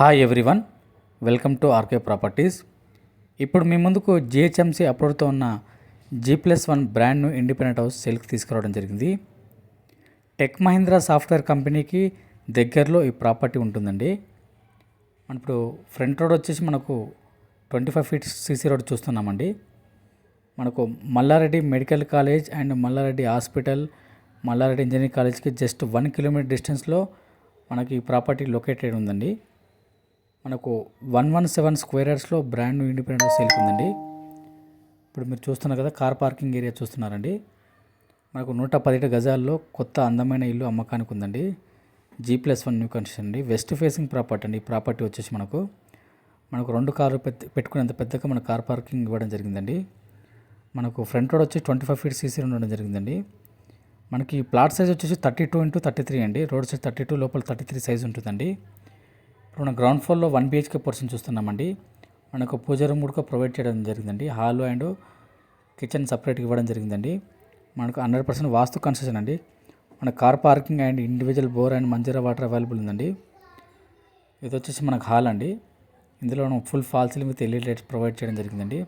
Hi everyone welcome to RK properties ఇప్పుడు మీ ముందుకు జిహెచ్ఎంసీ అప్రూవ్తో ఉన్న జీ ప్లస్ వన్ బ్రాండ్ను ఇండిపెండెంట్ హౌస్ సెల్కి తీసుకురావడం జరిగింది. టెక్ మహీంద్రా సాఫ్ట్వేర్ కంపెనీకి దగ్గరలో ఈ ప్రాపర్టీ ఉంటుందండి. మన ఇప్పుడు ఫ్రంట్ రోడ్ వచ్చేసి మనకు twenty five feet CC road చూస్తున్నామండి. మనకు Malla Reddy medical college and Malla Reddy hospital Malla Reddy engineering కాలేజ్కి జస్ట్ వన్ కిలోమీటర్ డిస్టెన్స్లో మనకి ఈ ప్రాపర్టీ లొకేటెడ్ ఉందండి. మనకు one one seven square brand new independent house ఉందండి. ఇప్పుడు మీరు చూస్తున్నారు కదా కార్ పార్కింగ్ ఏరియా చూస్తున్నారండి. మనకు నూట పదిహేడు గజాల్లో కొత్త అందమైన ఇల్లు అమ్మకానికి ఉందండి. G plus one new construction అండి. వెస్ట్ ఫేసింగ్ ప్రాపర్టీ అండి. ఈ ప్రాపర్టీ వచ్చేసి మనకు మనకు రెండు కార్లు పెద్ద పెట్టుకునేంత పెద్దగా మన కార్ పార్కింగ్ ఇవ్వడం జరిగిందండి. మనకు ఫ్రంట్ రోడ్ వచ్చి ట్వంటీ ఫైవ్ ఫీట్ సీసీ ఉండడం జరిగిందండి. మనకి ప్లాట్ సైజ్ వచ్చేసి thirty two into thirty three అండి. రోడ్ సైజ్ థర్టీ టూ లోపల థర్టీ త్రీ సైజ్ ఉంటుందండి. ఇప్పుడు మనం గ్రౌండ్ ఫ్లోర్లో వన్ బిహెచ్కే పోర్షన్ చూస్తున్నామండి. మనకు పూజ రూమ్ కూడా ప్రొవైడ్ చేయడం జరిగిందండి. హాల్ అండ్ కిచెన్ సపరేట్గా ఇవ్వడం జరిగిందండి. మనకు హండ్రెడ్ పర్సెంట్ వాస్తు కన్సెషన్ అండి. మన car parking and individual bore and Manjeera water available ఉందండి. ఇది వచ్చేసి మనకు హాల్ అండి. ఇందులో మనం full fall ceiling with LED lights provide చేయడం జరిగిందండి.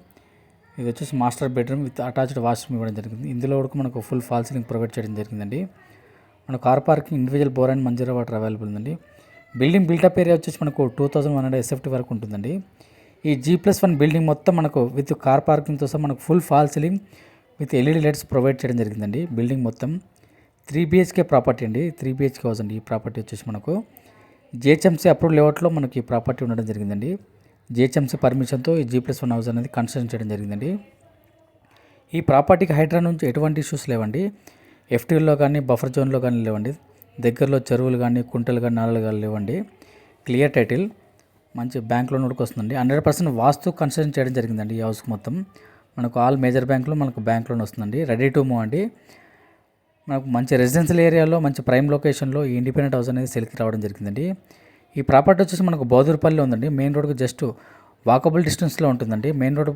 ఇది వచ్చేసి master bedroom with attached washroom ఇవ్వడం జరిగింది. ఇందులో కూడా మనకు ఫుల్ ఫాల్ సీలింగ్ ప్రొవైడ్ చేయడం జరిగిందండి. మన car parking individual bore and Manjeera water available ఉందండి. బిల్డింగ్ బిల్డప్ ఏరియా వచ్చేసి మనకు two thousand one hundred SFT వరకు ఉంటుందండి. ఈ జీ ప్లస్ వన్ బిల్డింగ్ మొత్తం మనకు విత్ కార్ పార్కింగ్తో సహా మనకు full fall ceiling with LED lights provide చేయడం జరిగిందండి బిల్డింగ్ మొత్తం. త్రీ బిహెచ్కే ప్రాపర్టీ అండి. త్రీ బిహెచ్కే హౌస్ అండి. ఈ ప్రాపర్టీ వచ్చేసి మనకు. జిహెచ్ఎంసీ అప్రూవ్ లేఅవుట్లో మనకి ఈ ప్రాపర్టీ ఉండడం జరిగిందండి. జిహెచ్ఎంసీ పర్మిషన్తో ఈ జీ ప్లస్ వన్ హౌస్ అనేది కన్స్ట్రక్షన్ చేయడం జరిగిందండి. ఈ ప్రాపర్టీకి హైడ్రా నుంచి ఎటువంటి ఇష్యూస్ లేవండి. ఎఫ్టీల్లో కానీ బఫర్ జోన్లో కానీ లేవండి. దగ్గరలో చెరువులు కానీ కుంటలు కానీ నాలలు కానీ లేవండి. క్లియర్ టైటిల్ మంచి బ్యాంక్ లోన్ కూడా వస్తుందండి. హండ్రెడ్ పర్సెంట్ వాస్తు కన్స్ట్రక్షన్ చేయడం జరిగిందండి ఈ హౌస్కి మొత్తం. మనకు ఆల్ మేజర్ బ్యాంకులో మనకు బ్యాంక్ లోన్ వస్తుందండి. రెడీ టు మూవ్ అండి. మనకు మంచి రెసిడెన్షియల్ ఏరియాలో మంచి ప్రైమ్ లొకేషన్లో ఈ ఇండిపెండెంట్ హౌస్ అనేది సెల్కి రావడం జరిగిందండి. ఈ ప్రాపర్టీ వచ్చేసి మనకు బౌదూరుపల్లి ఉందండి. మెయిన్ రోడ్కి జస్ట్ వాకబుల్ డిస్టెన్స్లో ఉంటుందండి. Main road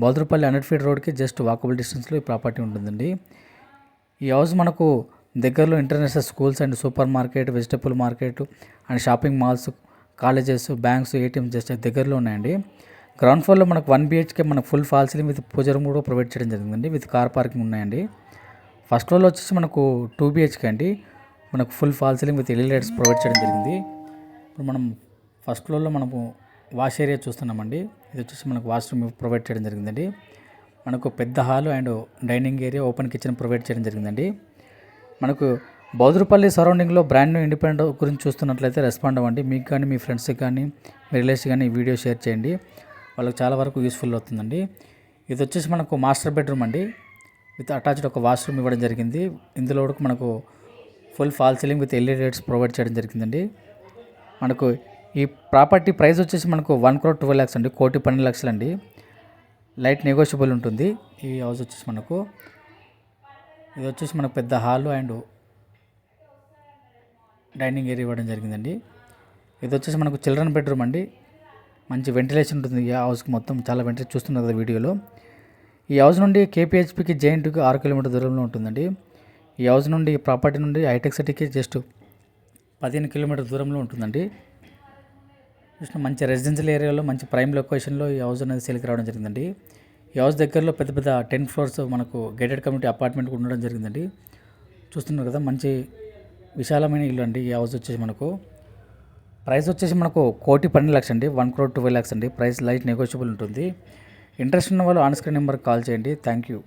Boudurupalli hundred feet రోడ్కి జస్ట్ వాకబుల్ డిస్టెన్స్లో ఈ ప్రాపర్టీ ఉంటుందండి. ఈ హౌస్ మనకు దగ్గరలో international schools and super market vegetable market and shopping malls colleges banks ATM just దగ్గరలో ఉన్నాయండి. గ్రౌండ్ ఫ్లోర్లో మనకు వన్ బిహెచ్కే మనకు full fall ceiling with pooja room కూడా ప్రొవైడ్ చేయడం జరిగిందండి. విత్ కార్ పార్కింగ్ ఉన్నాయండి. ఫస్ట్ ఫ్లోర్లో వచ్చేసి మనకు టూ బిహెచ్కే అండి. మనకు full fall ceiling with LED lights provide చేయడం జరిగింది. ఇప్పుడు మనం ఫస్ట్ ఫ్లోర్లో మనము వాష్ ఏరియా చూస్తున్నామండి. ఇది వచ్చేసి మనకు వాష్రూమ్ ప్రొవైడ్ చేయడం జరిగిందండి. మనకు పెద్ద hall and dining area open kitchen provide చేయడం జరిగిందండి. మనకు బౌదరపల్లి సరౌండింగ్లో బ్రాండ్ న్యూ ఇండిపెండెంట్ గురించి చూస్తున్నట్లయితే రెస్పాండ్ అవ్వండి. మీకు కానీ మీ ఫ్రెండ్స్కి కానీ మీ రిలేటివ్స్ కానీ ఈ వీడియో షేర్ చేయండి. వాళ్ళకి చాలా వరకు యూస్ఫుల్ అవుతుందండి. ఇది వచ్చేసి మనకు మాస్టర్ బెడ్రూమ్ అండి. విత్ అటాచ్డ్ ఒక వాష్రూమ్ ఇవ్వడం జరిగింది. ఇందులో కూడా మనకు full fall ceiling with LED lights provide చేయడం జరిగిందండి. మనకు ఈ ప్రాపర్టీ ప్రైస్ వచ్చేసి మనకు వన్ క్రోర్ ట్వెల్వ్ ల్యాక్స్ అండి. కోటి పన్నెండు లక్షలు అండి లైట్ నెగోషియబుల్ ఉంటుంది. ఈ హౌస్ వచ్చేసి మనకు ఇది వచ్చేసి మనకు పెద్ద హాల్ అండ్ డైనింగ్ ఏరియా ఇవ్వడం జరిగిందండి. ఇది వచ్చేసి మనకు చిల్డ్రన్ బెడ్రూమ్ అండి. మంచి వెంటిలేషన్ ఉంటుంది ఈ హౌస్కి మొత్తం. చాలా వెంటిలేషన్ చూస్తున్నారు కదా వీడియోలో. ఈ హౌస్ నుండి కేపీహెచ్పికి జేఎన్టీకి ఆరు కిలోమీటర్ దూరంలో ఉంటుందండి. ఈ హౌస్ నుండి ప్రాపర్టీ నుండి హైటెక్ సిటీకి జస్ట్ పదిహేను కిలోమీటర్ దూరంలో ఉంటుందండి. చూసిన మంచి రెసిడెన్షియల్ ఏరియాలో మంచి ప్రైమ్ లొకేషన్లో ఈ హౌస్ అనేది సేల్కి రావడం జరిగిందండి. ఈ హౌస్ దగ్గరలో పెద్ద పెద్ద టెన్ ఫ్లోర్స్ మనకు గేటెడ్ కమ్యూనిటీ అపార్ట్మెంట్ ఉండడం జరిగిందండి. చూస్తున్నారు కదా మంచి విశాలమైన ఇల్లు అండి ఈ హౌస్ వచ్చేసి మనకు. ప్రైస్ వచ్చేసి మనకు కోటి పన్నెండు లక్షలు అండి వన్ క్రోర్ ట్వెల్వ్ ల్యాక్స్ అండి. ప్రైస్ లైట్ నెగోషియబుల్ ఉంటుంది. ఇంట్రెస్ట్ ఉన్న వాళ్ళు ఆన్ స్క్రీన్ నెంబర్కి కాల్ చేయండి. Thank you